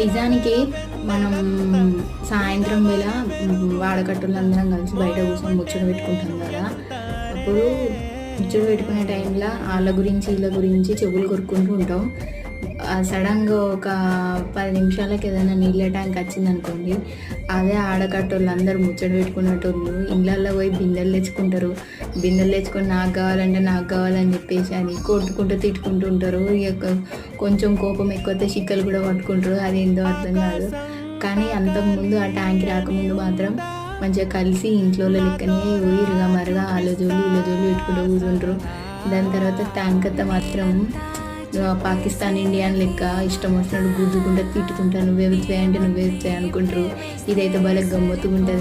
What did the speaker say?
నిజానికి మనం సాయంత్రం వేళ వాడకట్టులందరం కలిసి బయట కూర్చొని ముచ్చట పెట్టుకుంటాం కదా. అప్పుడు ముచ్చట పెట్టుకునే టైంలో వాళ్ళ గురించి వీళ్ళ గురించి చెవులు కొరుక్కుంటూ ఉంటాం. సడన్గా ఒక పది నిమిషాలకి ఏదైనా నీళ్ళ ట్యాంక్ వచ్చిందనుకోండి అదే ఆడకట్టోళ్ళు అందరూ ముచ్చట పెట్టుకునేటోళ్ళు ఇళ్ళల్లో పోయి బిందెలు తెచ్చుకుంటారు. బిందెలు తెచ్చుకొని నాకు కావాలంటే నాకు కావాలని చెప్పేసి అని కొట్టుకుంటూ తిట్టుకుంటూ ఉంటారు. ఇక కొంచెం కోపం ఎక్కువైతే చిక్కలు కూడా పట్టుకుంటారు. అది ఏందో అర్థం కాదు. కానీ అంతకుముందు ఆ ట్యాంక్ రాకముందు మాత్రం మంచిగా కలిసి ఇంట్లో లెక్కనే ఊరిగా మరగా వాళ్ళ జోలు వీళ్ళ జోలు పెట్టుకుంటూ కూర్చుంటారు. దాని తర్వాత ట్యాంక్ అంతా మాత్రం పాకిస్తాన్ ఇండియన్ లెక్క ఇష్టం వచ్చినట్టు గుద్దుకుంటా తిట్టుకుంటా నువ్వే విత్వే అంటే నువ్వే విత్వే అనుకుంటారు. ఇదైతే భలే గమ్మత్తుగా ఉంటుంది